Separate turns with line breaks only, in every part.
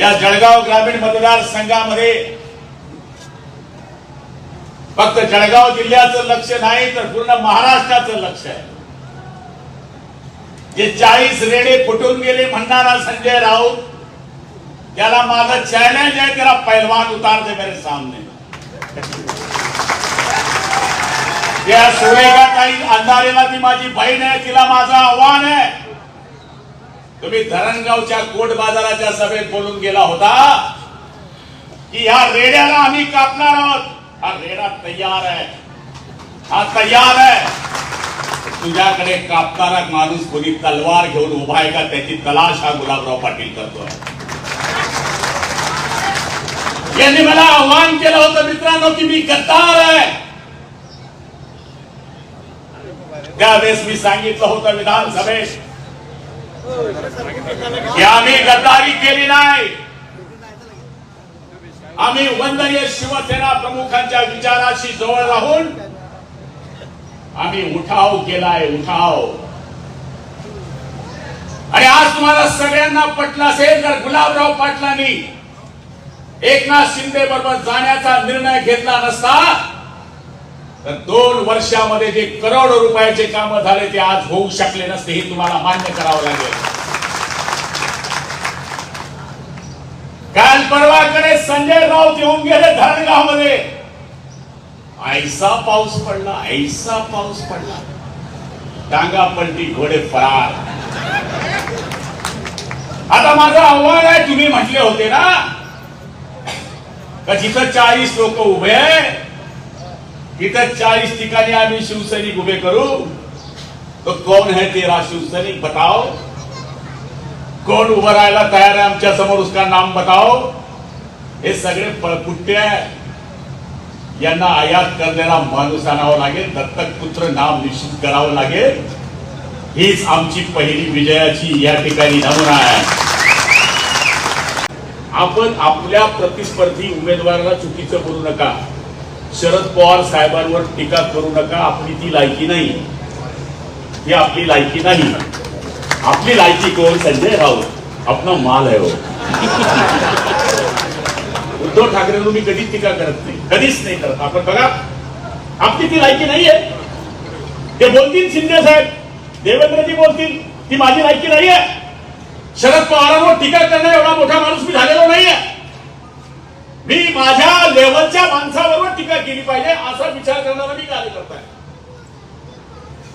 या जळगाव ग्रामीण मतदारसंघामध्ये फक्त जळगाव जिल्ह्याचं लक्ष नाही तर पूर्ण महाराष्ट्राचं लक्ष आहे. जे चाळीस रेडे फुटून गेले म्हणणारा संजय राऊत त्याला माझं चॅलेंज आहे त्याला पैलवान उतार दे मेरे सामने. त्या सुरेखा काही अंधारेला ती माझी बहीण आहे तिला माझं आव्हान आहे. तुम्ही धरणगावच्या कोट बाजाराच्या सभेत बोलून गेला होता की ह्या रेड्याला आम्ही कापणार आहोत. हा रेडा तयार आहे. हा तयार आहे. तुझ्याकडे कापणारा माणूस कोणी तलवार घेऊन उभा आहे का त्याची तलाश हा गुलाबराव पाटील करतोय. यांनी मला आव्हान केलं होतं मित्रांनो की मी गद्दार आहे. त्यावेळेस मी सांगितलं होतं विधानसभेत की आम्ही गद्दारी केली नाही. आम्ही वंदनीय शिवसेना प्रमुखांच्या विचाराशी जवळ राहून आम्ही उठाव केलाय उठाव. आणि आज तुम्हाला सगळ्यांना पटलं असेल तर गुलाबराव पाटलांनी एकनाथ शिंदे बरोबर जाण्याचा निर्णय घेतला नसता तर दोन वर्षामध्ये जे करोडो रुपयाचे काम झाले ते आज होऊ शकले नसते हे तुम्हाला मान्य करावं लागेल. काल परवाकडे संजय राऊत येऊन गेले धरणगावमध्ये. ऐसा पाऊस पडला ऐसा पाऊस पडला. टांगा पलटी घोडे फरार. आता माझं आव्हान आहे तुम्ही म्हटले होते ना का जिथं चाळीस लोक उभे इतर चाळीस ठिकाणी आम्ही शिवसैनिक उभे करू. तो कौन है तेरा शिवसैनिक बताओ. कौन उभं राहायला तयार आहे आमच्यासमोर उसका नाम बताओ. हे सगळे पळपुट्टे यांना आयात करण्याला माणूस आणावा लागेल दत्तक पुत्र नाम निश्चित करावं लागेल. हीच आमची पहिली विजयाची या ठिकाणी नमुना आहे. आपण आपल्या प्रतिस्पर्धी उमेदवाराला चुकीचं बोलू नका. शरद पवार साहेबांवर टीका करू नका आपली ती लायकी नाही. ही आपली लायकी नाही. आपली लायकी कोण? संजय राऊत. आपला माल आहे हो. उद्धव ठाकरेंवर मी कधीच टीका करत नाही. कधीच नाही करत. आपण बघा आपली ती लायकी नाहीये. ते बोलतील शिंदे साहेब. देवेंद्रजी बोलतील ती माझी लायकी नाहीये. शरद पवारांवर टीका करणं एवढा मोठा माणूस मी माझ्या लेवलच्या माणसाबरोबर टीका केली पाहिजे असा विचार करणारा मी कार्यकर्ता आहे.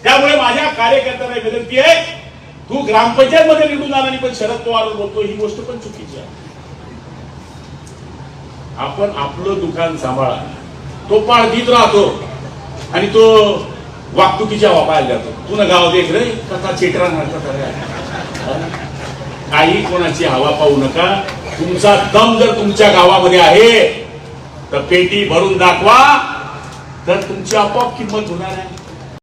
त्यामुळे माझ्या कार्यकर्त्यांना विनंती आहे तू ग्रामपंचायत मध्ये निवडून आला आणि पण शरद पवार बोलतो ही गोष्ट पण चुकीची आहे. आपण आपलं दुकान सांभाळा. तो पाळतीत राहतो आणि तो वागतुकीच्या वापायला जातो. तू ना गाव देख रे कथा चित्रा काही कोणाची हवा पाहू नका. तुमचा दम जर तुमच्या गावामध्ये आहे तर पेटी भरून दाखवा. तर तुमची आपोआप किंमत होणार आहे.